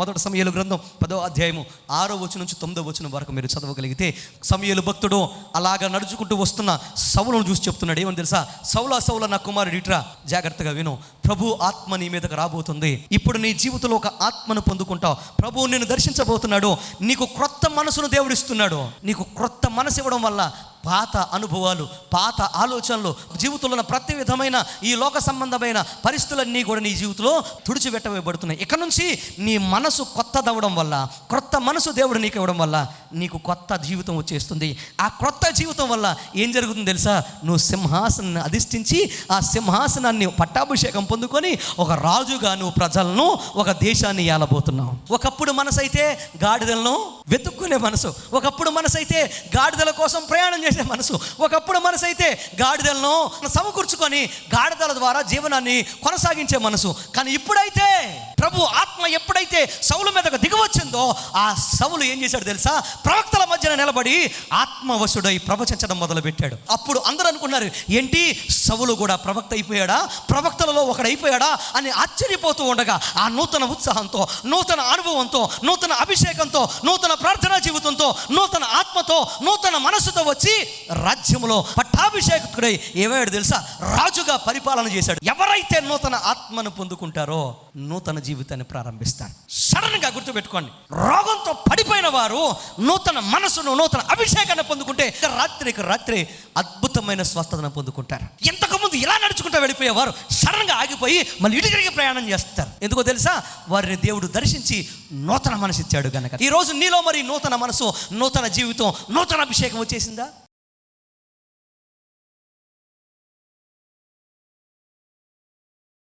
మొదటి సమయలు గ్రంథం పదో అధ్యాయము ఆరో వచ్చిన నుంచి తొమ్మిదో వచ్చిన వరకు మీరు చదవగలిగితే సమయలు భక్తుడు అలాగా నడుచుకుంటూ వస్తున్న సవులను చూసి చెప్తున్నాడు. ఏమని తెలుసా? సౌల సౌల నా కుమారుడు ఇట్రా జాగ్రత్తగా విను. ప్రభు ఆత్మ నీ మీదకి రాబోతుంది. ఇప్పుడు నీ జీవితంలో ఒక ఆత్మను పొందుకుంటావు. ప్రభు నిన్ను దర్శించబోతున్నాడు. నీకు క్రొత్త మనసును దేవుడిస్తున్నాడు నీకు క్రొత్త మనసు ఇవ్వడం వల్ల పాత అనుభవాలు పాత ఆలోచనలు జీవితంలో ఉన్న ప్రతి విధమైన ఈ లోక సంబంధమైన పరిస్థితులన్నీ కూడా నీ జీవితంలో తుడిచిపెట్టవేయబడుతున్నాయి ఇక నుంచి నీ మనసు కొత్తదవడం వల్ల క్రొత్త మనసు దేవుడు నీకు ఇవ్వడం వల్ల నీకు కొత్త జీవితం వచ్చేస్తుంది. ఆ క్రొత్త జీవితం వల్ల ఏం జరుగుతుంది తెలుసా? నువ్వు సింహాసనాన్ని అధిష్ఠించి ఆ సింహాసనాన్ని పట్టాభిషేకం పొందుకొని ఒక రాజుగా నువ్వు ప్రజలను ఒక దేశాన్ని ఏలబోతున్నావు. ఒకప్పుడు మనసు అయితే గాడిదలను వెతుక్కునే మనసు. ఒకప్పుడు మనసు అయితే గాడిదల కోసం ప్రయాణం చేసే మనసు. ఒకప్పుడు మనసు అయితే గాడిదలను సమకూర్చుకొని గాడిదల ద్వారా జీవనాన్ని కొనసాగించే మనసు. కానీ ఇప్పుడైతే ప్రభు ఆత్మ ఎప్పుడైతే సౌలు మీదకు దిగవచ్చిందో ఆ సౌలు ఏం చేశాడు తెలుసా? ప్రవక్తల మధ్యన నిలబడి ఆత్మవశుడై ప్రవచించడం మొదలుపెట్టాడు. అప్పుడు అందరూ అనుకున్నారు ఏంటి? సవులు కూడా ప్రవక్త అయిపోయాడా? ప్రవక్తలలో ఒకడైపోయాడా అని ఆశ్చర్యపోతూ ఉండగా ఆ నూతన ఉత్సాహంతో నూతన అనుభవంతో నూతన అభిషేకంతో నూతన ప్రార్థనా జీవితంతో నూతన ఆత్మతో నూతన మనస్సుతో వచ్చి రాజ్యంలో పట్టాభిషేకుడై ఏమయ్యాడు తెలుసా? రాజుగా పరిపాలన చేశాడు. ఎవరైతే నూతన ఆత్మను పొందుకుంటారో నూతన జీవితాన్ని ప్రారంభిస్తారు. సాధారణంగా గుర్తుపెట్టుకోండి. రోగంతో పడిపోయిన వారు నూతన మనసును నూతన అభిషేకాన్ని పొందుకుంటే రాత్రికి రాత్రి అద్భుతమైన స్వస్థతను పొందుకుంటారు. ఇంతకుముందు ఇలా నడుచుకుంటూ వెళ్ళిపోయేవారు సడన్గా ఆగిపోయి మళ్ళీ ఇటుకరికి ప్రయాణం చేస్తారు. ఎందుకో తెలుసా? వారిని దేవుడు దర్శించి నూతన మనసు ఇచ్చాడు కనుక ఈ రోజు నీలో మరి నూతన మనసు నూతన జీవితం నూతన అభిషేకం వచ్చేసిందా?